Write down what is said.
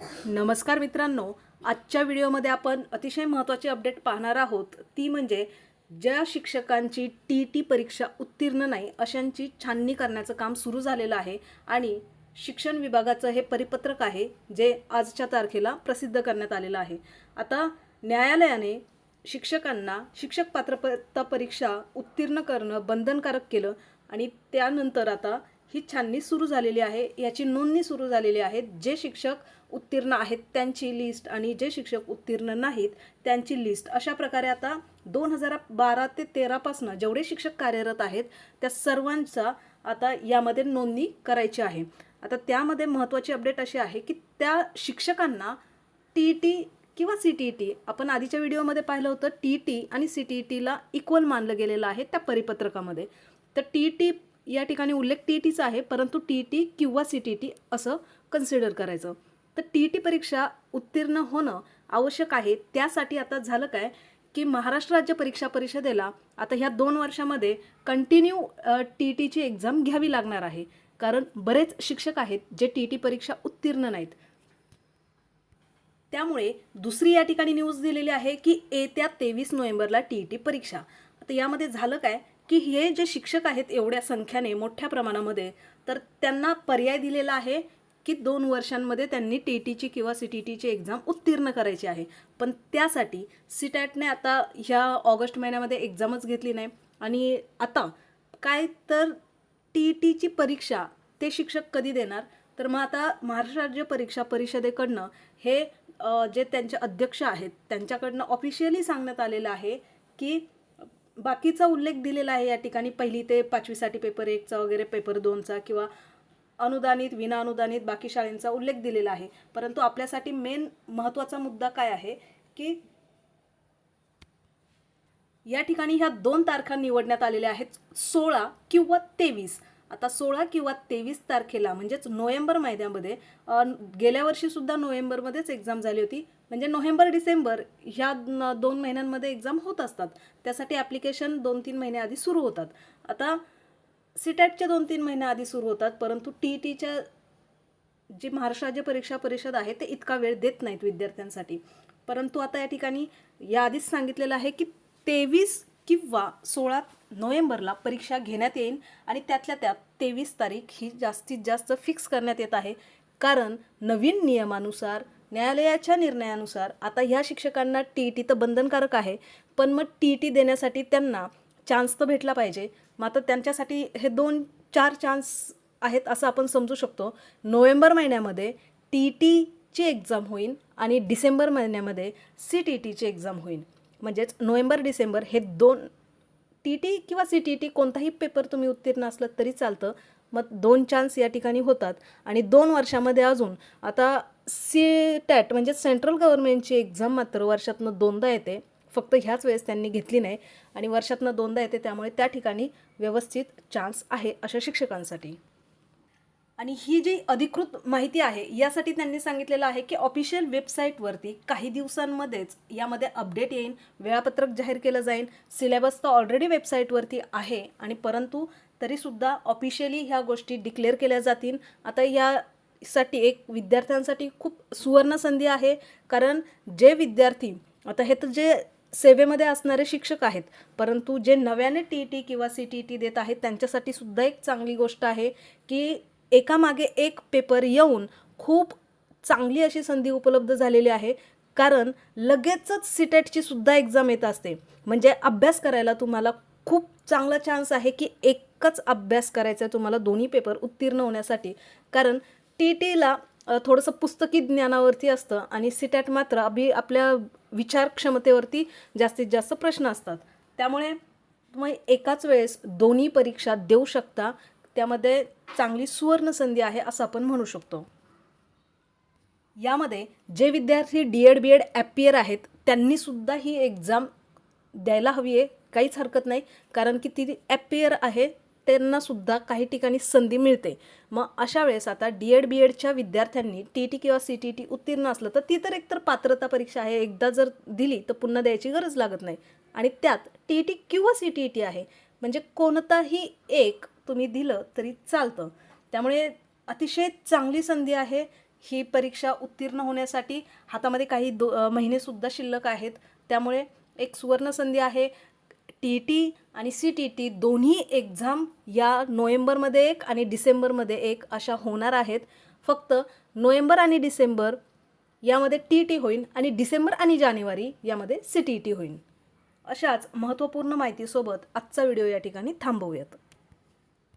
नमस्कार मित्रांनो आजच्या व्हिडिओमध्ये आपण अतिशय महत्त्वाची अपडेट पाहणार आहोत. ती म्हणजे ज्या शिक्षकांची टी टी परीक्षा उत्तीर्ण नाही अशांची छाननी करण्याचं काम सुरू झालेलं आहे आणि शिक्षण विभागाचं हे परिपत्रक आहे जे आजच्या तारखेला प्रसिद्ध करण्यात आलेलं आहे. आता न्यायालयाने शिक्षकांना शिक्षक पात्रता परीक्षा उत्तीर्ण करणं बंधनकारक केलं आणि त्यानंतर आता ही छाननी सुरू झालेली आहे. याची नोंदणी सुरू झालेली आहे. जे शिक्षक उत्तीर्ण आहेत त्यांची लिस्ट आणि जे शिक्षक उत्तीर्ण नाहीत त्यांची लिस्ट अशा प्रकारे आता दोन हजार बारा ते तेरापासनं जेवढे शिक्षक कार्यरत आहेत त्या सर्वांचा आता यामध्ये नोंदणी करायची आहे. आता त्यामध्ये महत्त्वाची अपडेट अशी आहे की त्या शिक्षकांना टी ई टी किंवा सी टी ई टी आपण आधीच्या व्हिडिओमध्ये पाहिलं होतं टी टी आणि सी टी ई टीला इक्वल मानलं गेलेलं आहे त्या परिपत्रकामध्ये. तर टी ई टी या ठिकाणी उल्लेख टी ई टीचा आहे परंतु टी ई टी किंवा सी टी टी असं कन्सिडर करायचं. तर टी ई टी परीक्षा उत्तीर्ण होणं आवश्यक आहे. त्यासाठी आता झालं काय की महाराष्ट्र राज्य परीक्षा परिषदेला आता ह्या दोन वर्षामध्ये कंटिन्यू टी ई टीची एक्झाम घ्यावी लागणार आहे. कारण बरेच शिक्षक आहेत जे टी ई टी परीक्षा उत्तीर्ण नाहीत. त्यामुळे दुसरी या ठिकाणी न्यूज दिलेली आहे की येत्या तेवीस नोव्हेंबरला टी ई टी परीक्षा. आता यामध्ये झालं काय की हे जे शिक्षक आहेत एवढ्या संख्येने मोठ्या प्रमाणामध्ये तर त्यांना पर्याय दिलेला आहे की दोन वर्षांमध्ये त्यांनी टी टीची किंवा सी टी टीची एक्झाम उत्तीर्ण करायची आहे. पण त्यासाठी सीटॅटने आता ह्या ऑगस्ट महिन्यामध्ये एक्झामच घेतली नाही. आणि आता काय तर टी टीची परीक्षा ते शिक्षक कधी देणार? तर मग आता महाराष्ट्र राज्य परीक्षा परिषदेकडनं हे जे त्यांचे अध्यक्ष आहेत त्यांच्याकडनं ऑफिशियली सांगण्यात आलेलं आहे की बाकीचा उल्लेख दिलेला आहे या ठिकाणी. पहिली ते पाचवीसाठी पेपर एकचा वगैरे पेपर दोनचा किंवा अनुदानित विनाअनुदानित बाकी शाळेंचा उल्लेख दिलेला आहे. परंतु आपल्यासाठी मेन महत्त्वाचा मुद्दा काय आहे की या ठिकाणी ह्या दोन तारखा निवडण्यात आलेल्या आहेत सोळा किंवा तेवीस. आता सोळा किंवा तेवीस तारखेला म्हणजेच नोव्हेंबर महिन्यामध्ये गेल्या वर्षीसुद्धा नोव्हेंबरमध्येच एक्झाम झाली होती. म्हणजे नोव्हेंबर डिसेंबर ह्या दोन महिन्यांमध्ये एक्झाम होत असतात. त्यासाठी ॲप्लिकेशन दोन तीन महिने आधी सुरू होतात. आता सीटॅटच्या दोन तीन महिन्या आधी सुरू होतात परंतु टी ई टीच्या जी महाराष्ट्र राज्य परीक्षा परिषद आहे ते इतका वेळ देत नाहीत विद्यार्थ्यांसाठी. परंतु आता या ठिकाणी याआधीच सांगितलेलं आहे की तेवीस किंवा सोळा नोव्हेंबरला परीक्षा घेण्यात येईल आणि त्यातल्या त्यात तेवीस तारीख ही जास्तीत जास्त फिक्स करण्यात येत आहे. कारण नवीन नियमानुसार न्यायालयाच्या निर्णयानुसार आता ह्या शिक्षकांना टी ई टी तर बंधनकारक आहे पण मग टी ई टी देण्यासाठी त्यांना चान्स तर भेटला पाहिजे. मग आता त्यांच्यासाठी हे दोन चार चान्स आहेत असं आपण समजू शकतो. नोव्हेंबर महिन्यामध्ये टी टीची एक्झाम होईल आणि डिसेंबर महिन्यामध्ये सी टी टीची एक्झाम होईल म्हणजेच नोव्हेंबर डिसेंबर हे दोन टी टी किंवा सी टी टी कोणताही पेपर तुम्ही उत्तीर्ण असलं तरी चालतं. मग दोन चान्स या ठिकाणी होतात. आणि दोन वर्षामध्ये अजून आता सी टॅट म्हणजे सेंट्रल गव्हर्नमेंटची एक्झाम मात्र वर्षातनं दोनदा येते. फक्त ह्याच वेळेस त्यांनी घेतली नाही आणि वर्षातनं दोनदा येते त्यामुळे त्या ठिकाणी व्यवस्थित चान्स आहे अशा शिक्षकांसाठी. आणि ही जी अधिकृत माहिती आहे यासाठी त्यांनी सांगितलेलं आहे की ऑफिशियल वेबसाईटवरती काही दिवसांमध्येच यामध्ये अपडेट येईन वेळापत्रक जाहीर केलं जाईल सिलेबस तर ऑलरेडी वेबसाईटवरती आहे आणि परंतु तरीसुद्धा ऑफिशियली ह्या गोष्टी डिक्लेअर केल्या जातील. आता यासाठी एक विद्यार्थ्यांसाठी खूप सुवर्ण संधी आहे कारण जे विद्यार्थी आता हे तर जे सेवेमध्ये असणारे शिक्षक आहेत. परंतु जे नव्याने टी ई टी किंवा सी टी ई टी देत आहेत त्यांच्यासाठी सुद्धा एक चांगली गोष्ट आहे की एकामागे एक पेपर येऊन खूप चांगली अशी संधी उपलब्ध झालेली आहे. कारण लगेचच सिटेटची सुद्धा एक्झाम येत असते. म्हणजे अभ्यास करायला तुम्हाला खूप चांगला चान्स आहे की एकच अभ्यास करायचा आहे तुम्हाला दोन्ही पेपर उत्तीर्ण होण्यासाठी. कारण टी टीला थोडंसं पुस्तकी ज्ञानावरती असतं आणि सिटॅट मात्र अभि आपल्या विचारक्षमतेवरती जास्तीत जास्त प्रश्न असतात. त्यामुळे तुम्ही एकाच वेळेस दोन्ही परीक्षा देऊ शकता. त्यामध्ये चांगली सुवर्ण संधी आहे असं आपण म्हणू शकतो. यामध्ये जे विद्यार्थी D Ed B Ed appear आहेत त्यांनीसुद्धा ही एक्झाम द्यायला हवी आहे. काहीच हरकत नाही. कारण की ती ॲपियर आहे त्यांनासुद्धा काही ठिकाणी संधी मिळते. मग अशा वेळेस आता डी एड बी एडच्या विद्यार्थ्यांनी टी टी किंवा सी टी टी उत्तीर्ण असलं तर ती तर एकतर पात्रता परीक्षा आहे एकदा जर दिली तर पुन्हा द्यायची गरज लागत नाही. आणि त्यात टी टी किंवा सी टी टी आहे म्हणजे कोणताही एक तुम्ही दिलं तरी चालतं. त्यामुळे अतिशय चांगली संधी आहे ही परीक्षा उत्तीर्ण होण्यासाठी. हातामध्ये काही दो महिनेसुद्धा शिल्लक आहेत. त्यामुळे एक सुवर्णसंधी आहे. टी टी आणि सी टी टी दोन्ही एक्झाम या नोव्हेंबरमध्ये एक आणि डिसेंबरमध्ये एक अशा होणार आहेत. फक्त नोव्हेंबर आणि डिसेंबर यामध्ये टी टी होईल आणि डिसेंबर आणि जानेवारी यामध्ये सी टी टी होईल अशाच महत्त्वपूर्ण माहितीसोबत आजचा व्हिडिओ या ठिकाणी थांबवूयात.